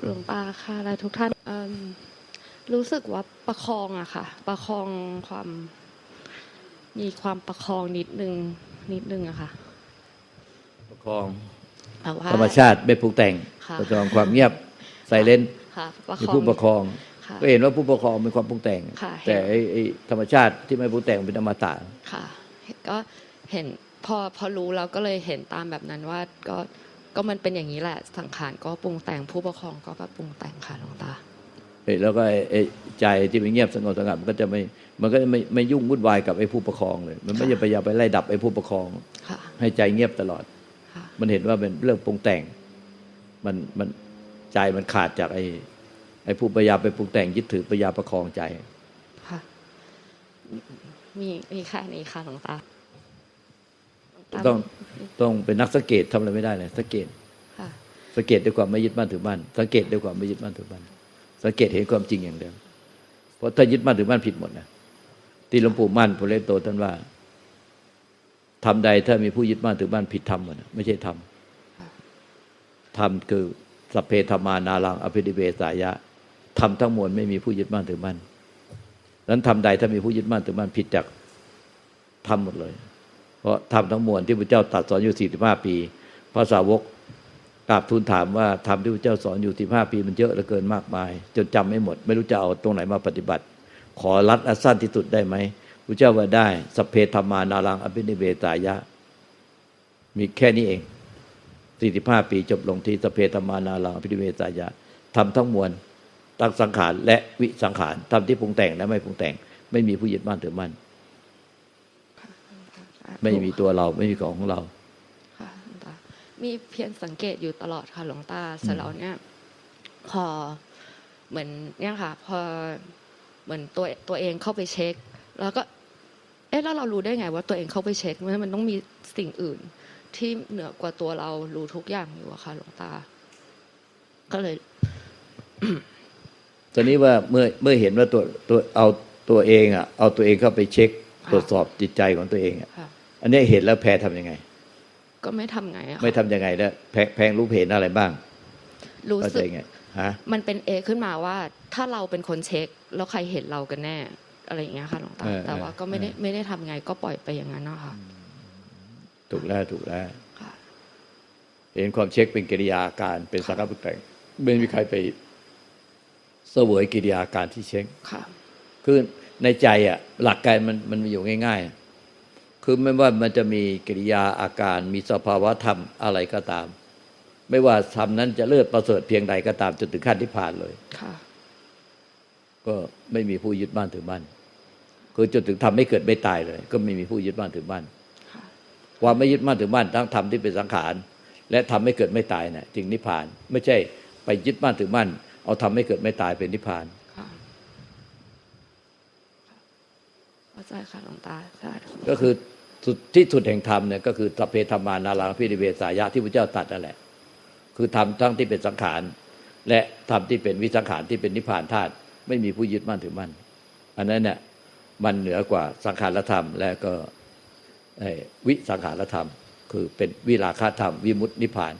กับหลวงตาค่ะและทุกท่านเอิ่มรู้สึกว่าประคองอะค่ะ ประคองความ มีความประคองนิดนึงนิดนึงอะค่ะ ประคองแต่ว่าธรรมชาติไม่ปรุงแต่งค่ะประคองความเงียบไซเลนค่ะประคมีองผู้ประคองค่ะก็เห็นว่าผู้ปกครองเป็นความปรุงแต่งค่ะแต่ไอ้ไอ้ธรรมชาติที่ไม่ปรุงแต่งเป็นอมตะค่ะ ก็เห็นพอพอรู้แล้วก็เลยเห็นตามแบบนั้นว่าก็ ก็มันเป็นอย่างนี้แหละ สังขารก็ปรุงแต่งผู้ปกครองก็แบบปรุงแต่งค่ะหลวงตาเอ้ยแล้วก็ไอ้ไอ้ใจที่มันเงียบสงบสงัดมันก็จะไม่มันก็จะไม่ไม่ยุ่งวุ่นวายกับไอ้ผู้ปกครองเลย มันไม่ค่ะจะพยายามไปไล่ดับไอ้ผู้ปกครองค่ะให้ใจเงียบตลอดค่ะมันเห็นว่าเป็นเรื่องปรุงแต่ง มันมันใจมันขาดจากไอ้ไอ้ผู้พยายามไปปรุงแต่งยึดถือพยายามประคองใจค่ะมีมีแค่นี้ค่ะหลวงตาหลว ตาต้องต้องเป็นนักสังเกตทำอะไรไม่ได้เลยสังเกตค่ะสังเกตด้วยความไม่ยึดมั่นถือมั่นสังเกตด้วยความไม่ยึดมั่นถือมั่นสังเกตเห็นความจริงอย่างเดียวเพราะถ้ายึดมั่นถือมั่นผิดหมดนะที่หลวงปู่มั่นพระเล่โตท่านว่าทำใดถ้ามีผู้ยึดมั่นถือมั่นผิดธรรมหมดนะไม่ใช่ธรรมธรรมคือสัพเพธรรมานารังอภิดิเวสายะธรรมทั้งมวลไม่มีผู้ยึดมั่นถือมั่นนั้นทำใดถ้ามีผู้ยึดมั่นถือมั่นผิดจากธรรมหมดเลย เพราะธรรมทั้งมวลที่พระเจ้าตรัสสอนอยู่สี่สิบห้าปีพระสาวกกราบทูลถามว่าธรรมที่พระเจ้าสอนอยู่ที่ห้าปีมันเยอะเหลือเกินมากมาย จนจำไม่หมด ไม่รู้จะเอาตรงไหนมาปฏิบัติ ขอรัดอันสั้นที่สุดได้ไหมพระเจ้าว่าได้สเพธรรมานารังอภินิเวสายะ มีแค่นี้เองสี่สิบห้าปีจบลงที่สเพธรรมานารังอภินิเวสายะทำทั้งมวลตั้งสังขารและวิสังขารทำที่ปรุงแต่งและไม่ปรุงแต่ง ไม่มีผู้ยึดมั่นถือมั่น ไม่มีตัวเราไม่มีของของเราค่ะหลวงตามีเพียรสังเกตอยู่ตลอดค่ะหลวงตาเสร็จแล้วเนี่ยพอเหมือนเนี่ยค่ะ พอเหมือนตัวตัวเองเข้าไปเช็ค แล้วก็เอ๊ะแล้วเรารู้ได้ไง ว่าตัวเองเข้าไปเช็คมันมันต้องมีสิ่งอื่น ที่เหนือกว่าตัวเรารู้ทุกอย่างอยู่อะค่ะหลวงตา ก็เลยตอนนี้ว่าเมื่อเมื่อเห็นว่าตัวตัวเอาตัวเองอะเอาตัวเองเข้าไปเช็คค่ะตรวจสอบจิตใจของตัวเองอะค่ะ อันนี้เห็นแล้วแพ้ทำยังไง ก็ไม่ทำไงอะค่ะไม่ทำยังไงแล้วแพแพงรู้เห็นอะไรบ้าง รู้เข้าสึใจกไงฮะมันเป็นเอขึ้นมาว่า ถ้าเราเป็นคนเช็ค แล้วใครเห็นเรากันแน่ อะไรอย่างเงี้ยค่ะหลวงตาเออแต่ว่าเออก็ไม่ได้เออไม่ได้ทำไงก็ปล่อยไปอย่างนั้นนะคะถูกแล้วถูกแล้วค่ะเห็นความเช็คเป็นกิริยาการเป็นสังกัปรุแต่งไม่มีใครไปเสวยกิริยาการที่เช็คค่ะคือในใจอะ หลักการมันมันมีอยู่ง่าย ๆ คือไม่ว่ามันจะมีกิริยาอาการมีสภาวะธรรมอะไรก็ตาม ไม่ว่าธรรมนั้นจะเลิศประเสริฐเพียงใดก็ตามจนถึงขั้นที่ผ่านเลยค่ะก็ไม่มีผู้ยึดบ้านถือบ้านคือจนถึงทำไม่เกิดไม่ตายเลย ก็ไม่มีผู้ยึดบ้านถือบ้านค่ะความไม่ยึดบ้านถือบ้านทั้งธรรมที่เป็นสังขาร และทำไม่เกิดไม่ตายเนี่ยจึงนิพพาน ไม่ใช่ไปยึดบ้านถือบ้านเอาทำไม่เกิดไม่ตายเป็นนิพพานค่ะเข้าใจค่ะหลวงตาใช่ก็คือสุด ที่สุดแห่งธรรมเนี่ยก็คือสัพเพธรรมานารังพิริเวสายะที่พระเจ้าตัดนั่นแหละ คือธรรมทั้งที่เป็นสังขาร และธรรมที่เป็นวิสังขารที่เป็นนิพพานธาตุไม่มีผู้ยึดมั่นถือมั่นอันนั้นเนี่ยมันเหนือกว่าสังขารธรรม และก็วิสังขารธรรม คือเป็นวิราคธรรม วิมุตตินิพพาน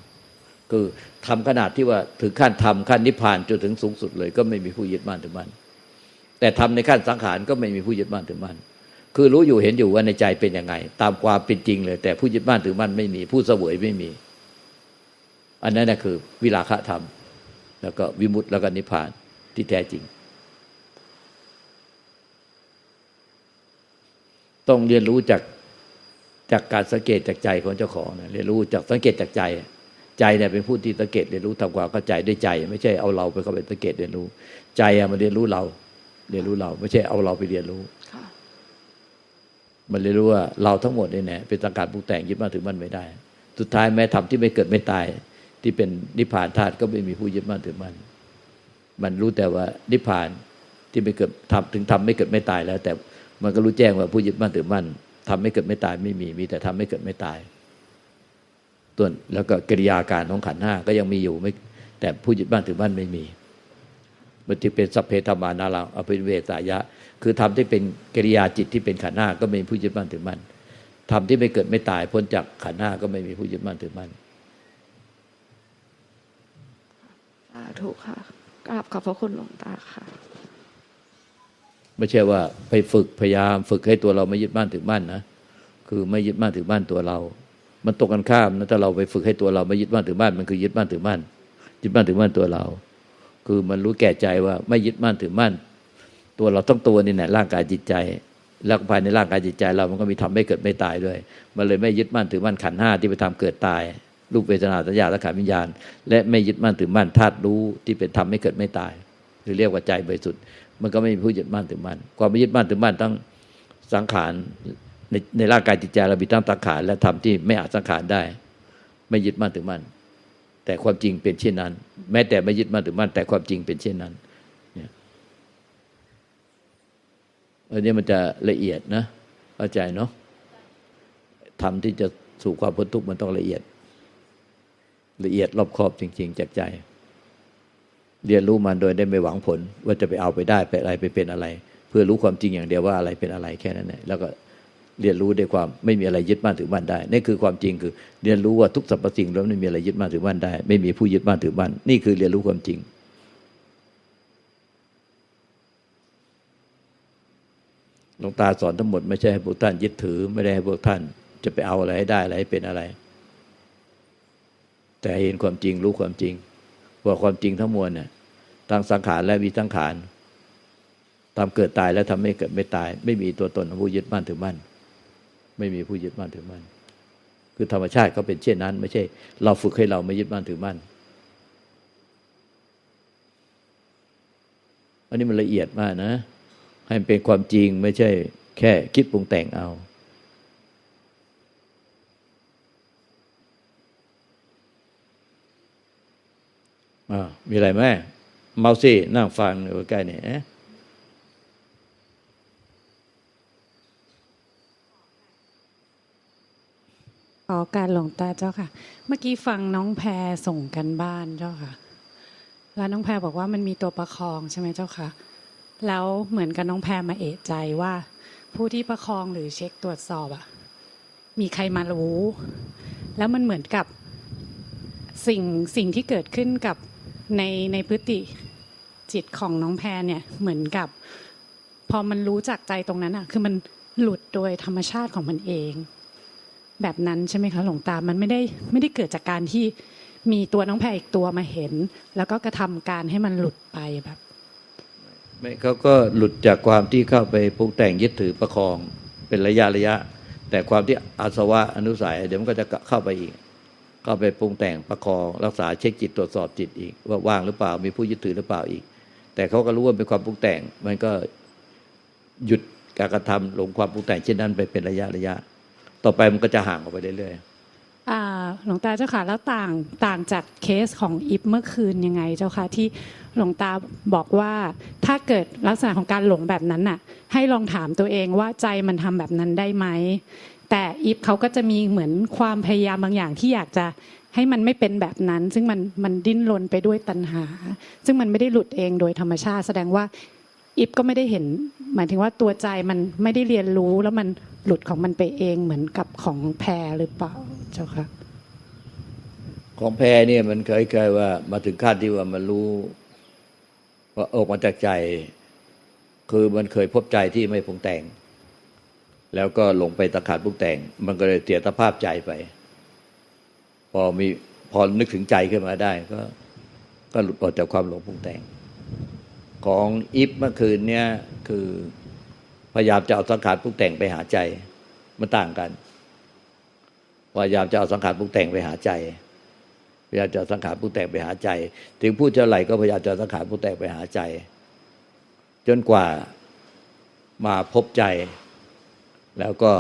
คือทำขนาดที่ว่าถึงขั้นทำขั้นนิพพานจนถึงสูงสุดเลย ก็ไม่มีผู้ยึดมั่นถือมั่นแต่ทำในขั้นสังขารก็ไม่มีผู้ยึดมั่นถือมั่น คือรู้อยู่เห็นอยู่ว่าในใจเป็นยังไง ตามความเป็นจริงเลย แต่ผู้ยึดมั่นถือมั่นไม่มี ผู้เสวยไม่มี อันนั้นนะคือ วิราคะธรรม แล้วก็วิมุตติแล้วก็นิพพานที่แท้จริง ต้องเรียนรู้จากจากการสังเกตจากใจของเจ้าของนะเรียนรู้จากสังเกตจากใจ ใจเนี่ยเป็นผู้ที่สังเกตเรียนรู้ทำความเข้าใจด้วยใจ ไม่ใช่เอาเราไปเข้าไปสังเกตเรียนรู้ ใจอะมันเรียนรู้เรา เรียนรู้เรา ไม่ใช่เอาเราไปเรียนรู้ค่ะ มันเลยรู้ว่าเราทั้งหมดเนี่ยนะเป็นสังกัดปรุงแต่งยึดมั่นถือมั่นไม่ได้ สุดท้ายแม้ทำที่ไม่เกิดไม่ตาย ที่เป็นนิพพานธาตุก็ไม่มีผู้ยึดมั่นถือมั่นมันรู้แต่ว่านิพพานที่ไม่เกิดทำถึงทำไม่เกิดไม่ตายแล้ว แต่มันก็รู้แจ้งว่าผู้ยึดมั่นถือมั่นทำไม่เกิดไม่ตายไม่มีมีแต่ทำไม่เกิดไม่ตายตัวนแล้วก็กิริยาการของขันห้าก็ยังมีอยู่ไม่แต่ผู้ยึดมั่นถือมั่นไม่มี มันจึงเป็นสัพเพธรรมานารังอภิเวสายะ คือทำที่เป็นกิริยาจิตที่เป็นขันธ์ห้าก็ไม่มีผู้ยึดมั่นถือมั่นทำที่ไม่เกิดไม่ตายพ้นจากขันธ์ห้าก็ไม่มีผู้ยึดมั่นถือมั่นสาธุค่ะกราบขอบพระคุณหลวงตาค่ะ ไม่ใช่ว่าไปฝึกพยายามฝึกให้ตัวเราไม่ยึดบ้านถือบ้านนะคือไม่ยึดบ้านถือบ้านตัวเรา มันตรงกันข้ามนะถ้าเราไปฝึกให้ตัวเราไม่ยึดบ้านถือบ้านมันคือยึดบ้านถือบ้านยึดบ้านถือบ้านตัวเรา คือมันรู้แก่ใจว่าไม่ยึดบ้านถือบ้าน ตัวเราต้องตัวนี่แหละร่างกายจิตใจแล้วภายในร่างกายจิตใจเรามันก็มีทำไม่เกิดไม่ตายด้วย มันเลยไม่ยึดมั่นถือมั่นขันห้าที่ไปทำเกิดตาย รูปเวทนาสัญญาและขันวิญญาณ และไม่ยึดมั่นถือมั่นธาตุรู้ที่เป็นทำไม่เกิดไม่ตาย หรือเรียกว่าใจบริสุทธิ์มันก็ไม่มีผู้ยึดมั่นถือมั่นความไม่ยึดมั่นถือมั่นต้องสังขารในในร่างกายจิตใจเรามีทั้งสังขารและธรรมที่ไม่อาจสังขารได้ ไม่ยึดมั่นถือมั่นแต่ความจริงเป็นเช่นนั้น แม้แต่ไม่ยึดมั่นถือมั่นแต่ความจริงเป็นเช่นนั้น อันนี้มันจะละเอียดนะเข้าใจเนาะทำที่จะสู่ความพ้นทุกข์มันต้องละเอียด ละเอียดรอบคอบจริง ๆ จากใจ เรียนรู้มันโดยได้ไม่หวังผล ว่าจะไปเอาไปได้ไปอะไรไปเป็นอะไร เพื่อรู้ความจริงอย่างเดียวว่าอะไรเป็นอะไรแค่นั้นแหละแล้วก็เรียนรู้ด้วยความไม่มีอะไรยึดมั่นถือมั่นได้ นี่คือความจริงคือเรียนรู้ว่าทุกสรรพสิ่งแล้วไม่มีอะไรยึดมั่นถือมั่นได้ ไม่มีผู้ยึดมั่นถือมั่นนี่คือเรียนรู้ความจริง หลวงตาสอนทั้งหมดไม่ใช่ให้พวกท่านยึดถือ ไม่ได้ให้พวกท่าน จะไปเอาอะไรให้ได้อะไรให้เป็นอะไร แต่เห็นความจริงรู้ความจริง ว่าความจริงทั้งมวลเนี่ยทั้งสังขารและวิสังขารทำเกิดตายและทำไม่เกิดไม่ตาย ไม่มีตัวตนของผู้ยึดมั่นถือมั่น ไม่มีผู้ยึดมั่นถือมั่น คือธรรมชาติเขาเป็นเช่นนั้น ไม่ใช่ เราฝึกให้เราไม่ยึดมั่นถือมั่น อันนี้มันละเอียดมากนะ ให้มันเป็นความจริงไม่ใช่แค่คิดปรุงแต่งเอา อ่ามีอะไรไหมเมาซี่นั่งฟังอยู่ใกล้เนี่ยขอการหลวงตาเจ้าค่ะ เมื่อกี้ฟังน้องแพรส่งกันบ้านเจ้าค่ะ แล้วน้องแพรบอกว่ามันมีตัวประคองใช่ไหมเจ้าค่ะ แล้วเหมือนกับน้องแพรมาเอะใจว่า ผู้ที่ประคองหรือเช็คตรวจสอบอะมีใครมารู้ แล้วมันเหมือนกับสิ่งสิ่งที่เกิดขึ้นกับในในพฤติจิตของน้องแพรเนี่ยเหมือนกับ พอมันรู้จักใจตรงนั้นอะคือมันหลุดโดยธรรมชาติของมันเอง แบบนั้นใช่ไหมคะหลวงตามันไม่ได้ไม่ได้เกิดจากการที่มีตัวน้องแพรอีกตัวมาเห็น แล้วก็กระทำการให้มันหลุดไปแบบ ไม่เขาก็หลุดจากความที่เข้าไปปรุงแต่งยึดถือประคองเป็นระยะระยะ แต่ความที่อาสวะอนุสัย เดี๋ยวมันก็จะเข้าไปอีก เข้าไปปรุงแต่งประคอง รักษาเช็คจิตตรวจสอบจิตอีก ว่าว่างหรือเปล่ามีผู้ยึดถือหรือเปล่าอีก แต่เขาก็รู้ว่าเป็นความปรุงแต่ง มันก็หยุดการกระทำลงความปรุงแต่งเช่นนั้นไปเป็นระยะระยะ ต่อไปมันก็จะห่างออกไปเรื่อยๆอ่า หลวงตาเจ้าค่ะแล้วต่างต่างจากเคสของอิฟเมื่อคืนยังไงเจ้าค่ะที่หลวงตาบอกว่าถ้าเกิดลักษณะของการหลงแบบนั้นน่ะ ให้ลองถามตัวเองว่าใจมันทำแบบนั้นได้ไหมแต่อิฟเขาก็จะมีเหมือนความพยายามบางอย่างที่อยากจะให้มันไม่เป็นแบบนั้น ซึ่งมันมันดิ้นรนไปด้วยตัณหา ซึ่งมันไม่ได้หลุดเองโดยธรรมชาติ แสดงว่าอิฟก็ไม่ได้เห็น หมายถึงว่าตัวใจมันไม่ได้เรียนรู้แล้วมันหลุดของมันไปเองเหมือนกับของแพรหรือเปล่า เจ้าค่ะ ของแพรเนี่ยมันเคยเคยว่า มาถึงขั้นที่ว่ามันรู้ ว่าออกมาจากใจ คือมันเคยพบใจที่ไม่ปรุงแต่ง แล้วก็หลงไปตะขาดปรุงแต่ง มันก็เลยเสียสภาพใจไป พอมีพอนึกถึงใจขึ้นมาได้ ก็ ก็หลุดออกจากความหลงปรุงแต่ง ของอิฟเมื่อคืนเนี่ยคือพยายามจะเอาสังขารปรุงแต่งไปหาใจ มันต่างกัน พยายามจะเอาสังขารปรุงแต่งไปหาใจพยายามจะสังขารปรุงแต่งไปหาใจ ถึงพูดเท่าไหร่ก็พยายามจะสังขารปรุงแต่งไปหาใจ จนกว่ามาพบใจ แล้วก็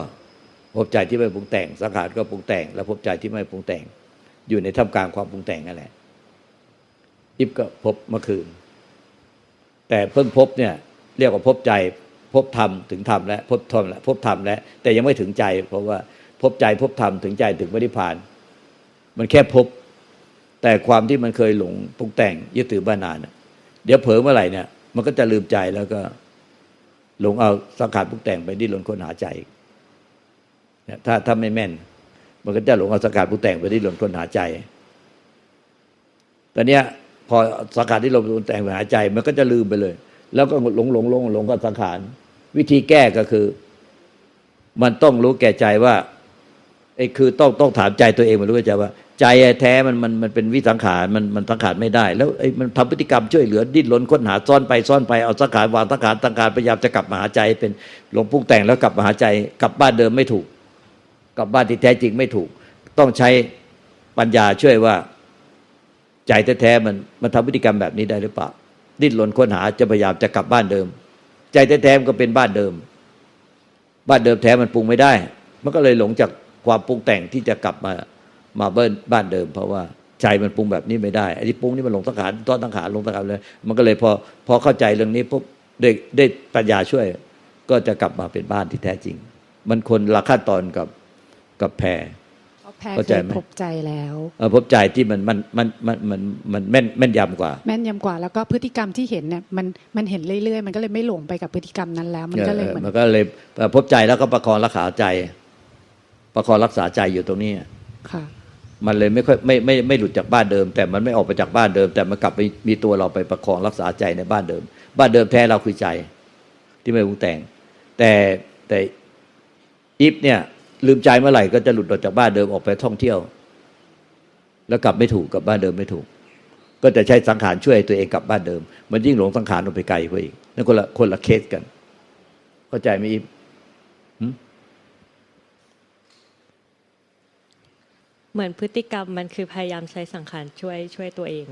พบใจที่ไม่ปรุงแต่ง สังขารก็ปรุงแต่ง แล้วพบใจที่ไม่ปรุงแต่ง อยู่ในท่ามกลางความปรุงแต่งนั่นแหละอิบก็พบเมื่อคืน แต่เพิ่งพบเนี่ย เรียกว่าพบใจ พบธรรมถึงธรรมแล้วพบธรรมแล้วพบธรรมแล้วแต่ยังไม่ถึงใจ เพราะว่า พบใจพบธรรมถึงใจถึงพระนิพาน มันแค่พบ แต่ความที่มันเคยหลงปรุงแต่งยึดถือบ้านานเดี๋ยวเผลอเมื่อไหร่เนี่ย มันก็จะลืมใจแล้วก็ หลงเอาสังขารปรุงแต่งไปดิ้นรนค้นหาใจเนี่ยถ้าถ้าไม่แม่น มันก็จะหลงเอาสังขารปรุงแต่งไปดิ้นรนค้นหาใจตอนเนี้ยพอสังขารที่เราปรุงแต่งไปหาใจ มันก็จะลืมไปเลย แล้วก็หลงหลงหลงหลงกับสังขารวิธีแก้ก็คือ มันต้องรู้แก่ใจว่า ไอ้คือต้องต้องถามใจตัวเองมันรู้แก่ใจว่า ใจแท้มันมันมันเป็นวิสังขารมันมันสังขารไม่ได้ แล้วไอ้มันทำพฤติกรรมช่วยเหลือดิ้นรนค้นหาซ่อนไปซ่อนไปเอาสังขารวางสังขารสังขารพยายามจะกลับมาหาใจ เป็นหลงปรุงแต่งแล้วกลับมาหาใจ กลับบ้านเดิมไม่ถูก กลับบ้านที่แท้จริงไม่ถูก ต้องใช้ปัญญาช่วยว่า ใจแท้ๆมันมันทำพฤติกรรมแบบนี้ได้หรือเปล่าดิ้นรนค้นหาจะพยายามจะกลับบ้านเดิม ใจแท้ๆมันก็เป็นบ้านเดิม บ้านเดิมแท้มันปรุงไม่ได้ มันก็เลยหลงจาก ความปรุงแต่งที่จะกลับมามาเบิ้ลบ้านเดิม เพราะว่าใจมันปรุงแบบนี้ไม่ได้ไอ้ที่ปรุงนี่มันหลงสังขารต้อนสังขารหลงสังขารเลย มันก็เลยพอพอเข้าใจเรื่องนี้ปุ๊บได้ได้ปัญญาช่วย ก็จะกลับมาเป็นบ้านที่แท้จริง มันคนละขั้นตอนกับกับแพรเพราะแพ้เข้าเคใจยไหมพบใจแล้วเออพบใจที่มันมันมันมันมันมันแม่นแม่นยำกว่า แม่นยำกว่า แล้วก็พฤติกรรมที่เห็นเนี่ยมันมันเห็นเรื่อยๆ มันก็เลยไม่หลงไปกับพฤติกรรมนั้นแล้ว มันก็เลยเหมือนมันก็เลยพบใจแล้วก็ประคองรักษาใจ ประคองรักษาใจอยู่ตรงนี้ค่ะมันเลยไม่ค่อยไม่ไม่ไม่หลุดจากบ้านเดิม แต่มันไม่ออกไปจากบ้านเดิม แต่มันกลับไปมีตัวเราไปประคองรักษาใจในบ้านเดิม บ้านเดิมแท้เราคือใจ ที่ไม่ปรุงแต่ง แต่แต่อิฟเนี่ย ลืมใจเมื่อไหร่ก็จะหลุดออกจากบ้านเดิมออกไปท่องเที่ยว แล้วกลับไม่ถูกกลับบ้านเดิมไม่ถูก ก็จะใช้สังขารช่วยให้ตัวเองกลับบ้านเดิม มันยิ่งหลงสังขารออกไปไกลกว่าอีกนั่นคนละคนละเคสกัน เข้าใจไหมอิฟ เหมือนพฤติกรรมมันคือพยายามใช้สังขารช่วยช่วยตัวเอง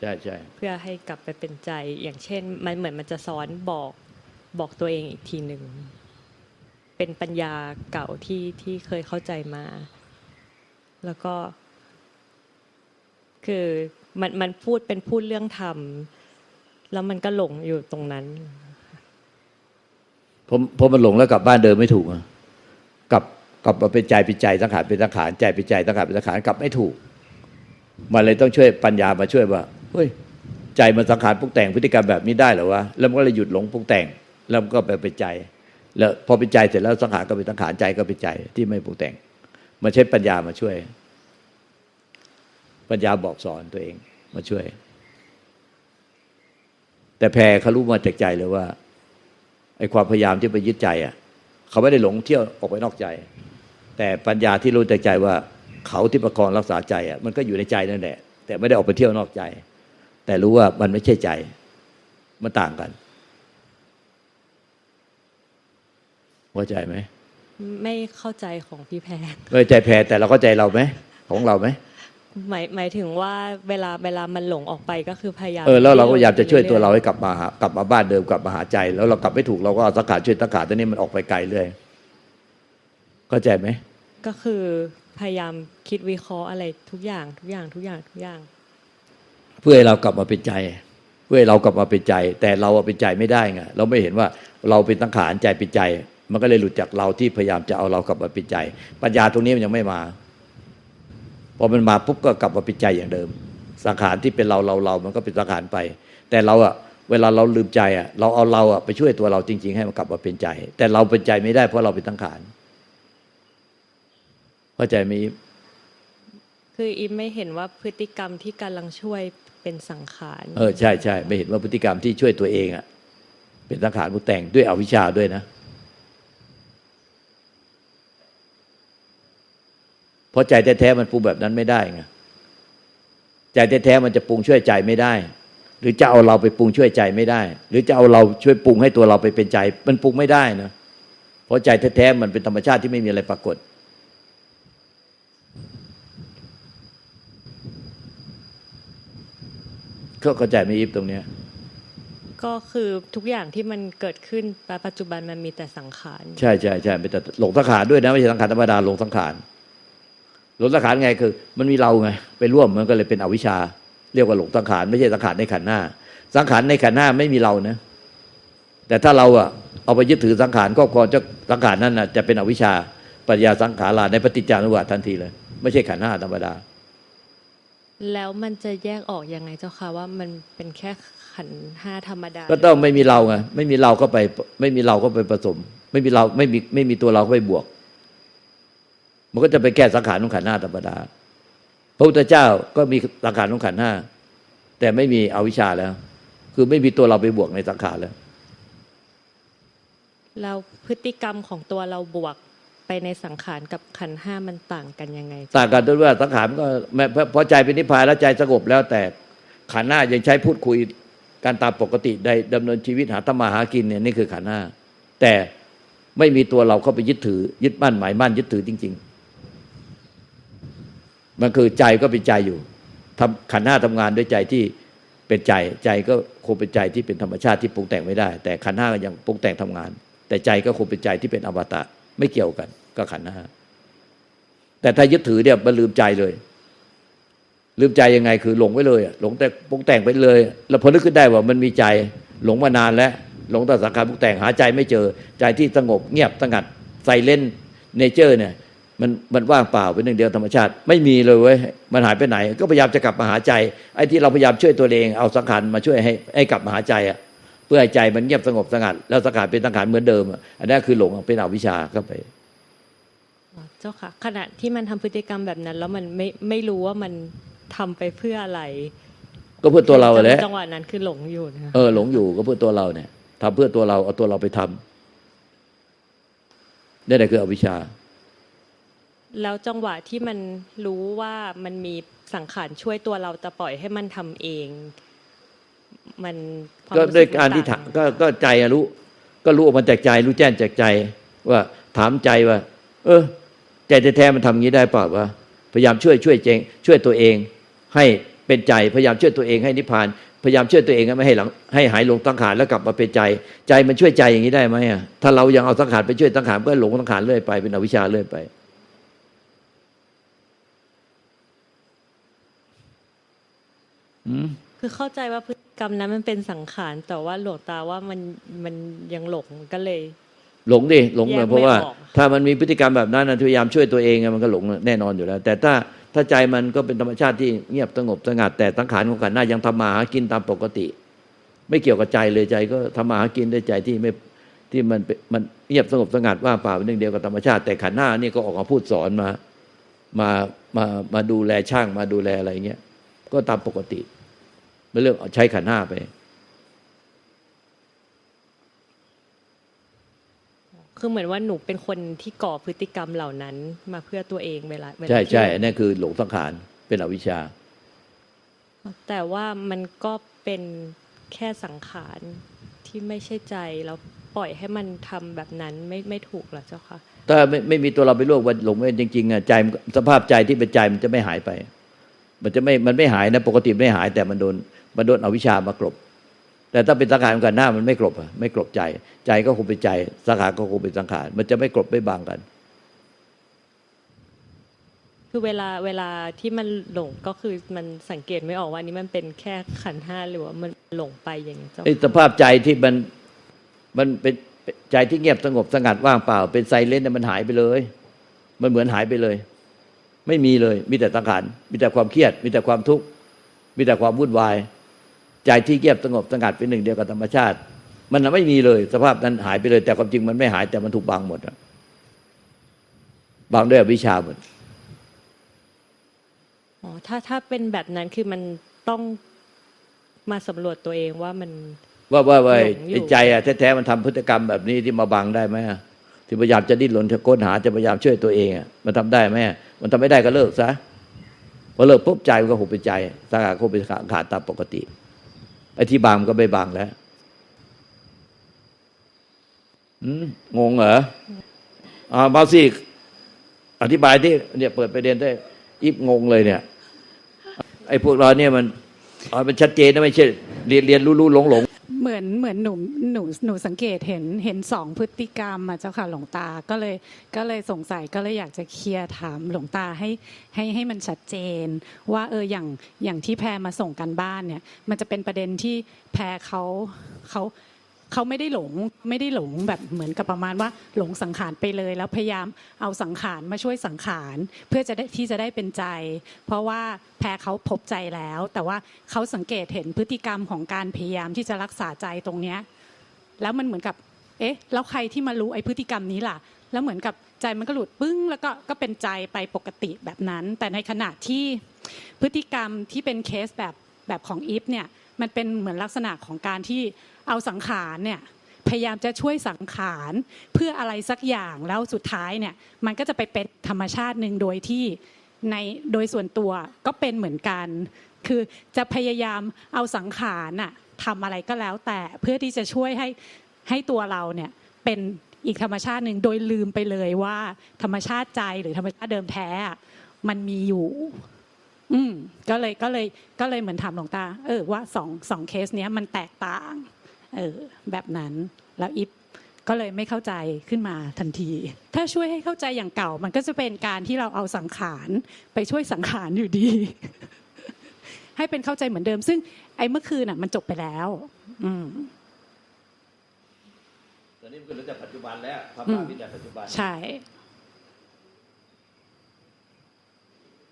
ใช่ใช่เพื่อให้กลับไปเป็นใจ อย่างเช่น มันเหมือนมันจะซ้อนบอกบอกตัวเองอีกทีหนึ่งเป็นปัญญาเก่าที่ที่เคยเข้าใจมา แล้วก็ คือมันมันพูดเป็นพูดเรื่องธรรมแล้วมันก็หลงอยู่ตรงนั้นผมผมมันหลงแล้วกลับบ้านเดิมไม่ถูกอะกลับ กลับมาเป็นใจเป็นใจสังขารเป็นสังขารใจเป็นใจสังขารเป็นสังขารกลับไม่ถูก มันเลยต้องช่วยปัญญามาช่วยว่าเฮ้ยใจมันสังขารปรุงแต่งพฤติกรรมแบบนี้ได้เหรอวะแล้วมันก็เลยหยุดหลงปรุงแต่ง แล้วมันก็ไปเป็นใจ แล้วพอเป็นใจเสร็จแล้วสังขารก็เป็นสังขารใจก็เป็นใจที่ไม่ปรุงแต่งมาใช้ปัญญามาช่วย ปัญญาบอกสอนตัวเองมาช่วย แต่แพรเขารู้มาจากใจเลยว่าไอ้ความพยายามที่ไปยึดใจอะ เขาไม่ได้หลงเที่ยวออกไปนอกใจ แต่ปัญญาที่รู้จากใจว่าเขาที่ประคองรักษาใจอะมันก็อยู่ในใจนั่นแหละ แต่ไม่ได้ออกไปเที่ยวนอกใจ แต่รู้ว่ามันไม่ใช่ใจ มันต่างกันเข้าใจไหมไม่เข้าใจของพี่แพรไม่ใจแพรแต่เราเข้าใจเราไหมของเราไหมหมายหมายถึงว่าเวลาเวลามันหลงออกไปก็คือพยายามเออแล้วเราก็พยายามจะช่วยตัวเรารื่อให้กลับมาหากลับมาบ้านเดิมกลับมาหาใจ แล้วเรากลับไม่ถูกเราก็เอาสังขารช่วยสังขารตัวนี้มันออกไปไกลเรื่อยเข้าใจไหมๆ ก็คือพยายามคิดวิเคราะห์อะไรทุกอย่างทุกอย่างทุกอย่างทุกอย่าง เพื่อให้เรากลับมาเป็นใจ เพื่อให้เรากลับมาเป็นใจ แต่เราเป็นใจไม่ได้ไงเราไม่เห็นว่าเราเป็นสังขารใจเป็นใจ มันก็เลยหลุดจากเราที่พยายามจะเอาเรากลับมาเป็นใจ ปัญญาตรงนี้มันยังไม่มาพอมันมาปุ๊บก็กลับมาเป็นใจอย่างเดิม สังขารที่เป็นเราเราเรา มันก็เป็นสังขารไป แต่เราอะเวลาเราลืมใจอะเราเอาเราอะไปช่วยตัวเราจริง ๆ ให้มันกลับมาเป็นใจ แต่เราเป็นใจไม่ได้เพราะเราเป็นสังขาร เข้าใจไหมอีฟคืออิมไม่เห็นว่าพฤติกรรมที่กำลังช่วยเป็นสังขารเออใช่ใช่ไม่เห็นว่าพฤติกรรมที่ช่วยตัวเองอะเป็นสังขารผู้แต่งด้วยอวิชชาด้วยนะเพราะใจแท้ๆมันปรุงแบบนั้นไม่ได้ไงใจแท้ๆมันจะปรุงช่วยใจไม่ได้ หรือจะเอาเราไปปรุงช่วยใจไม่ได้ หรือจะเอาเราช่วยปรุงให้ตัวเราไปเป็นใจ มันปรุงไม่ได้นะเพราะใจแท้ๆมันเป็นธรรมชาติที่ไม่มีอะไรปรากฏ ก็เข้าใจไหมอีฟตรงเนี้ย ก็คือทุกอย่างที่มันเกิดขึ้นปัจจุบันมันมีแต่สังขารใช่ใช่ใช่เป็นแต่หลงสังขารด้วยนะไม่ใช่สังขารธรรมดาหลงสังขารหลงสังขารไงคือ มันมีเราไงไปร่วมมันก็เลยเป็นอวิชชา เรียกว่าหลงสังขารไม่ใช่สังขารในขันธ์หน้า สังขารในขันธ์หน้าไม่มีเรานะ แต่ถ้าเราอะเอาไปยึดถือสังขารก็ครองเจะสังขารนั้นน่ะจะเป็นอวิชชาปัญญาสังขาราในปฏิจจานุวาททันทีเลย ไม่ใช่ขันธ์หน้าธรรมดา แล้วมันจะแยกออกยังไงเจ้าค่ะว่ามันเป็นแค่ขันธ์ห้าธรรมดา ก็ต้องไม่มีเราไงไม่มีเราก็ไป ไม่มีเราก็ไปผสม ไม่มีเราไม่มีไม่มีตัวเราก็ไปบวก มันก็จะไปแก้สังขารของขันธ์หน้าธรรมดา พระพุทธเจ้าก็มีสังขารของขันธ์ห้าแต่ไม่มีอวิชชาแล้ว คือไม่มีตัวเราไปบวกในสังขารแล้วแล้วพฤติกรรมของตัวเราบวก ไปในสังขารกับขันห้ามันต่างกันยังไง ต่างกันด้วยว่าสังขารมันก็พอใจเป็นนิพพานแล้วใจสงบแล้วแต่ขันหน้ายังใช้พูดคุยการตามปกติได้ดำเนินชีวิตหาธรรมาหากินเนี่ยนี่คือขันหน้าแต่ไม่มีตัวเราเข้าไปยึดถือ ยึดมั่นหมายมั่นยึดถือจริง ๆ มันคือใจก็เป็นใจอยู่ทำขันหน้าทำงานด้วยใจที่เป็นใจใจก็คงเป็นใจที่เป็นธรรมชาติที่ปรุงแต่งไม่ได้ แต่ขันห้าก็ยังปรุงแต่งทำงาน แต่ใจก็คงเป็นใจที่เป็นอมตะ ไม่เกี่ยวกันก็ขันห้าแต่ถ้ายึดถือเนี่ยมันลืมใจเลย ลืมใจยังไงคือหลงไว้เลยหลงแต่ปรุงแต่งไปเลย แล้วพอนึกขึ้นได้ว่ามันมีใจ หลงมานานแล้ว หลงต่อสังขารปรุงแต่งหาใจไม่เจอ ใจที่สงบเงียบสงัดไซเลนเนเจอร์เนี่ยมันมันว่างเปล่าเป็นหนึ่งเดียวธรรมชาติ ไม่มีเลยเว้ยมันหายไปไหน ก็พยายามจะกลับมาหาใจไอ้ที่เราพยายามช่วยตัวเองเอาสังขารมาช่วยให้ให้กลับมาหาใจอะ เพื่อให้ใจมันเงียบสงบสงัด แล้วสังขารเป็นสังขารเหมือนเดิมอะอันนั้นคือหลงเป็นอวิชชาเข้าไปอ๋อเจ้าค่ะขณะที่มันทำพฤติกรรมแบบนั้น แล้วมันไม่ไม่รู้ว่ามันทำไปเพื่ออะไร ก็เพื่อตัวเราแหละจังหวะนั้นคือหลงอยู่นะคะเออหลงอยู่ก็เพื่อตัวเราเนี่ยทำเพื่อตัวเราเอาตัวเราไปทำนี่แหละคืออวิชชา แล้วจังหวะที่มันรู้ว่ามันมีสังขารช่วยตัวเราแต่ปล่อยให้มันทำเอง มันควมก็สึด้วยการที่มันถาต่มก็ก็ใจอะรู้ ก็รู้ออกมาจากใจ รู้แจ้งจากใจ ว่าถามใจว่า เออ ใจแท้ๆมันทำงี้ได้เปล่าวะพยายามช่วยช่วยเจงช่วยตัวเอง ให้เป็นใจพยายามช่วยตัวเองให้นิพพาน พยายามช่วยตัวเองให้ไม่ให้หลังให้หายหลงสังขารแล้วกลับมาเป็นใจ ใจมันช่วยใจอย่างนี้ได้ไหมอะถ้าเรายังเอาสังขารไปช่วยสังขารก็หลงสังขารเรื่อยไปเป็นอวิชชาเรื่อยไปอืมคือเข้าใจว่าพฤติ กรรมนั้นมันเป็นสังขารแต่ว่าหลวงตาว่ามันมันยังหลงก็เลย หลงดิหลงเลยแยกไม่เพราะว่าออกถ้ามันมีพฤติกรรมแบบนั้นนะพยายามช่วยตัวเองอะมันก็หลงแน่นอนอยู่แล้ว แต่ถ้าถ้าใจมันก็เป็นธรรมชาติที่เงียบสงบสงัดแต่สังขารของขันธ์หน้ายังทำมาหากินตามปกติ ไม่เกี่ยวกับใจเลยใจก็ทำมาหากินด้วยใจที่ไม่ที่มันเป็นมันเงียบสงบสงัดว่างเปล่าเป็นหนึ่งเดียวกับธรรมชาติ แต่ขันธ์หน้านี่ก็ออกมาพูดสอนมา มามามาดูแลช่างมาดูแลอะไรเงี้ยก็ตามปกติ ไม่เรื่องเอาใช้ขันธ์หน้าไป คือเหมือนว่าหนูเป็นคนที่ก่อพฤติกรรมเหล่านั้นมาเพื่อตัวเองเวลาเวลาใช่ที่ใช่อันนั่นคือหลงสังขารเป็นอวิชชา แต่ว่ามันก็เป็นแค่สังขารที่ไม่ใช่ใจแล้วปล่อยให้มันทำแบบนั้นไม่ไม่ถูกเหรอเจ้าค่ะถ้าไม่ไม่มีตัวเราไปร่วมวันหลงไว้จริงๆอะใจมันสภาพใจที่เป็นใจมันจะไม่หายไป มันจะไม่มันไม่หายนะปกติไม่หาย แต่มันโดนมันโดนอวิชชามากลบ แต่ถ้าเป็นสังขารกันหน้ามันไม่กลบอะไม่กลบใจ ใจก็คงเป็นใจ สังขารก็คงเป็นสังขาร มันจะไม่กลบไม่บางกัน คือเวลาเวลาที่มันหลงก็คือมันสังเกตไม่ออกว่าอันนี้มันเป็นแค่ขันธ์ห้าหรือว่ามันหลงไปอย่างนี้ยเจ้าไอ้สภาพใจที่มันมันเป็นใจที่เงียบสงบสงัดว่างเปล่า เป็นไซเลนต์เนี่ยมันหายไปเลย มันเหมือนหายไปเลย ไม่มีเลย มีแต่สังขารมีแต่ความเครียด มีแต่ความทุกข์มีแต่ความวุ่นวาย ใจที่เงียบสงบสงัดเป็นหนึ่งเดียวกับธรรมชาติ มันไม่มีเลย สภาพนั้นหายไปเลย แต่ความจริงมันไม่หายแต่มันถูกบังหมดอะบังด้วยอวิชชาหมดอ๋อถ้าถ้าเป็นแบบนั้นคือมันต้องมาสำรวจตัวเองว่ามัน ว่าว่าว่าหลงอยู่ไอ้ใจอะแท้ๆมันทำพฤติกรรมแบบนี้ที่มาบังได้ไหมอะ ที่พยายามจะดิ้นรนจะค้นหาจะพยายามช่วยตัวเองมันทำได้ไหมมันทำไม่ได้ก็เลิกซะพอเลิกปุ๊บใจมันก็คงเป็นใจสังขารคงเป็นขารตามปกติไอ้ที่บังมันก็ไม่บังแล้วงงเหรออ่ามาสิอธิบายที่เนี่ยเปิดประเด็นได้อิบงงเลยเนี่ย ไอ้พวกเราเนี่ยมันเอมันชัดเจนนะไม่ใช่เรียนเรียนรู้รู้หลงหลง เหมือนเหมือนหนูหนูหนูสังเกตเห็นเห็นสองพฤติกรรมอะเจ้าค่ะหลวงตาก็เลยก็เลยสงสัยก็เลยอยากจะเคลียร์ถามหลวงตาให้ให้ให้มันชัดเจน ว่าเอออย่างอย่างที่แพรมาส่งกันบ้านเนี่ย มันจะเป็นประเด็นที่แพรเขาเขา เขาไม่ได้หลงไม่ได้หลงแบบเหมือนกับประมาณว่าหลงสังขารไปเลย แล้วพยายามเอาสังขารมาช่วยสังขาร เพื่อจะได้ที่จะได้เป็นใจ เพราะว่าแพรเขาพบใจแล้ว แต่ว่าเขาสังเกตเห็นพฤติกรรมของการพยายามที่จะรักษาใจตรงเนี้ยแล้วมันเหมือนกับ เอ๊ะ แล้วใครที่มารู้ไอ้พฤติกรรมนี้ล่ะ แล้วเหมือนกับใจมันก็หลุดปึ้ง แล้วก็ก็เป็นใจไปปกติแบบนั้น แต่ในขณะที่พฤติกรรมที่เป็นเคสแบบแบบของอีฟเนี่ย มันเป็นเหมือนลักษณะของการที่ เอาสังขารเนี่ยพยายามจะช่วยสังขารเพื่ออะไรสักอย่างแล้วสุดท้ายเนี่ยมันก็จะไปเป็นธรรมชาติหนึ่งโดยที่ในโดยส่วนตัวก็เป็นเหมือนกัน คือจะพยายามเอาสังขารน่ะทำอะไรก็แล้วแต่เพื่อที่จะช่วยให้ให้ตัวเราเนี่ยเป็นอีกธรรมชาติหนึ่งโดยลืมไปเลยว่า ธรรมชาติใจหรือธรรมชาติเดิมแท้มันมีอยู่ อืมก็เลยก็เลยก็เลยเหมือนถามหลวงตา เออว่าสองสองเคสเนี้ยมันแตกต่าง เออแบบนั้นแล้วอิฟก็เลยไม่เข้าใจขึ้นมาทันที ถ้าช่วยให้เข้าใจอย่างเก่า มันก็จะเป็นการที่เราเอาสังขารไปช่วยสังขารอยู่ดี ให้เป็นเข้าใจเหมือนเดิม ซึ่ง ไอ้เมื่อคืนอะ มันจบไปแล้ว อืมตอนนี้มันก็เหลือแต่ปัจจุบันแล้วพระอืพามมีแต่ปัจจุบัน ใช่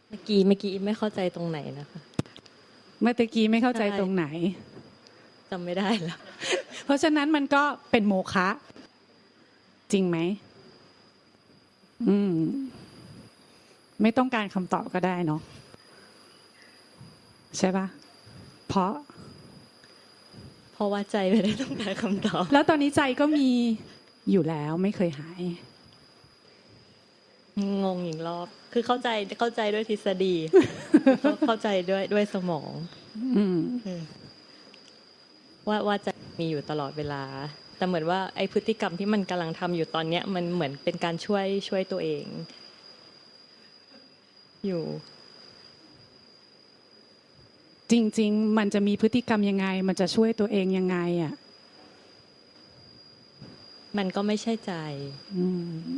เมื่อกี้เมื่อกี้ไม่เข้าใจตรงไหนนะคะ เมื่อตะกี้ไม่เข้าใจใช่ตรงไหน จำไม่ได้แล้วเพราะฉะนั้นมันก็เป็นโมฆะจริงไหมอืม ไม่ต้องการคำตอบก็ได้เนาะใช่ปะเพราะ เพราะว่าใจไม่ได้ต้องการคำตอบ แล้วตอนนี้ใจก็มีอยู่แล้วไม่เคยหาย งงอีกรอบ คือเข้าใจเข้าใจด้วยทฤษฎี เข้าเข้าใจด้วยด้วยสมอง อืม ว่าว่าจะมีอยู่ตลอดเวลา แต่เหมือนว่าไอพฤติกรรมที่มันกำลังทำอยู่ตอนเนี้ยมันเหมือนเป็นการช่วยช่วยตัวเอง อยู่ จริง ๆ มันจะมีพฤติกรรมยังไง มันจะช่วยตัวเองยังไงอะมันก็ไม่ใช่ใจอืม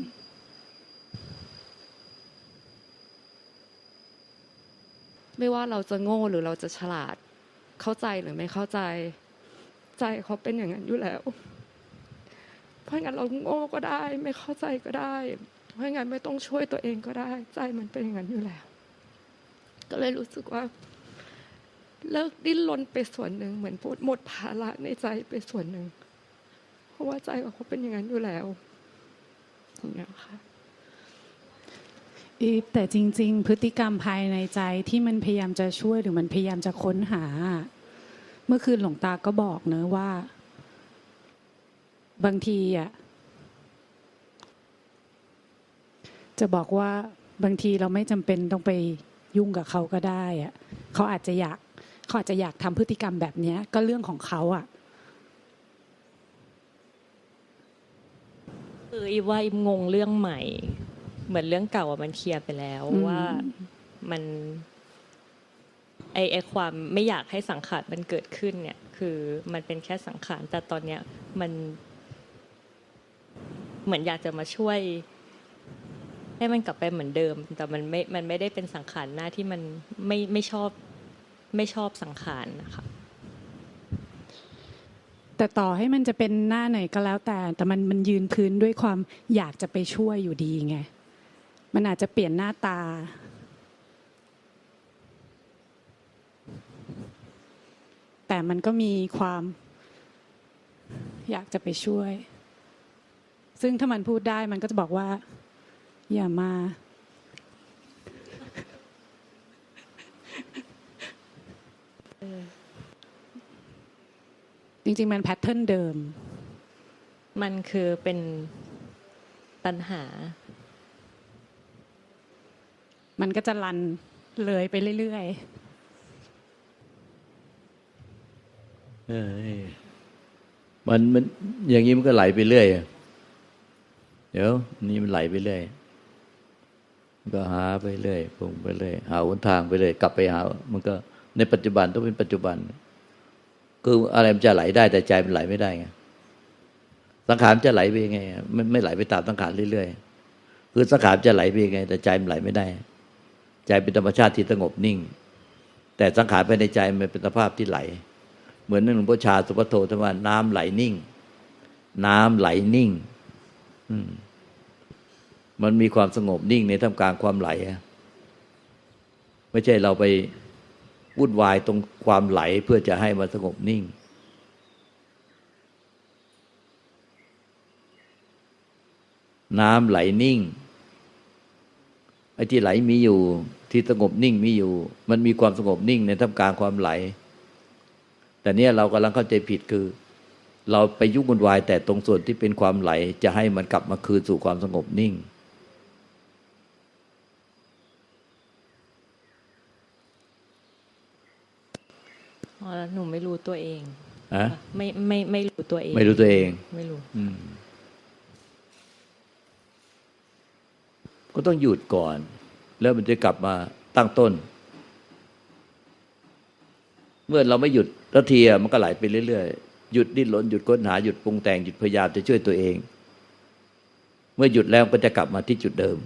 ไม่ว่าเราจะโง่หรือเราจะฉลาด เข้าใจหรือไม่เข้าใจ ใจเขาเป็นอย่างนั้นอยู่แล้ว เพราะงั้นเราโง่ก็ได้ ไม่เข้าใจก็ได้ เพราะงั้นไม่ต้องช่วยตัวเองก็ได้ ใจมันเป็นอย่างนั้นอยู่แล้ว ก็เลยรู้สึกว่า เลิกดิ้นรนไปส่วนหนึ่งเหมือนพูดหมดภาระในใจไปส่วนหนึ่ง เพราะว่าใจของเขาเป็นอย่างนั้นอยู่แล้วอย่างเงี้ค่ะอีฟแต่จริง ๆ พฤติกรรมภายในใจที่มันพยายามจะช่วยหรือมันพยายามจะค้นหา เมื่อคืนหลวงตาก็บอกเนอะว่า บางทีอะจะบอกว่าบางทีเราไม่จำเป็นต้องไปยุ่งกับเขาก็ได้อะเขาอาจจะอยากเขาอาจจะอยากทำพฤติกรรมแบบเนี้ย ก็เรื่องของเขาอะคืออีว่าอีงงเรื่องใหม่ เหมือนเรื่องเก่าอะมันเคลียร์ไปแล้วว่ามัน ไอไอความไม่อยากให้สังขารมันเกิดขึ้นเนี่ยคือมันเป็นแค่สังขารแต่ตอนเนี้ยมันเหมือนอยากจะมาช่วย ให้มันกลับไปเหมือนเดิม แต่มันไม่ มันไม่ได้เป็นสังขารหน้าที่มันไม่ไม่ชอบไม่ชอบสังขารนะคะแต่ต่อให้มันจะเป็นหน้าไหนก็แล้วแต่ แต่มันมันยืนพื้นด้วยความอยากจะไปช่วยอยู่ดีไง มันอาจจะเปลี่ยนหน้าตา แต่มันก็มีความอยากจะไปช่วย ซึ่งถ้ามันพูดได้มันก็จะบอกว่า อย่ามา จริงๆ มันแพทเทิร์นเดิม มันคือเป็นปัญหา มันก็จะรันเลยไปเรื่อยเออ มันมันอย่างนี้มันก็ไหลไปเรื่อยเดี๋ยวนี่มันไหลไปเรื่อยมันก็หาไปเรื่อยพุ่งไปเรื่อยหาหนทางไปเรื่อยกลับไปหา มันก็ในปัจจุบันต้องเป็นปัจจุบัน คืออะไรมันจะไหลได้แต่ใจมันไหลไม่ได้ไงสังขารมันจะไหลไปยังไงอะมันไม่ไหลไปตามสังขารเรื่อยๆคือสังขารจะไหลไปยังไง แต่ใจมันไหลไม่ได้ ใจเป็นธรรมชาติที่สงบนิ่ง แต่สังขารภายในใจมันเป็นสภาพที่ไหล เหมือนหลวงพ่อชาสุปโทท่านว่าน้ำไหลนิ่ง น้ำไหลนิ่ง อืมมันมีความสงบนิ่งในท่ามกลางความไหลไม่ใช่เราไปวุ่นวายตรงความไหลเพื่อจะให้มันสงบนิ่ง น้ำไหลนิ่งไอ้ที่ไหลมีอยู่ ที่สงบนิ่งมีอยู่ มันมีความสงบนิ่งในท่ามกลางความไหล แต่เนี่ยเรากำลังเข้าใจผิดคือ เราไปยุ่งวุ่นวาย แต่ตรงส่วนที่เป็นความไหล จะให้มันกลับมาคืนสู่ความสงบนิ่งอ๋อแล้วหนูไม่รู้ตัวเองอะไม่ไม่ไม่รู้ตัวเอง ไม่รู้ตัวเอง ไม่รู้อืมก็ต้องหยุดก่อน แล้วมันจะกลับมาตั้งต้น เมื่อเราไม่หยุด ทัทีอะมันก็ไหลไปเรื่อยๆ หยุดดิ้นรนหยุดค้นหาหยุดปรุงแต่งหยุดพยายามจะช่วยตัวเอง เมื่อหยุดแล้วก็จะกลับมาที่จุดเดิม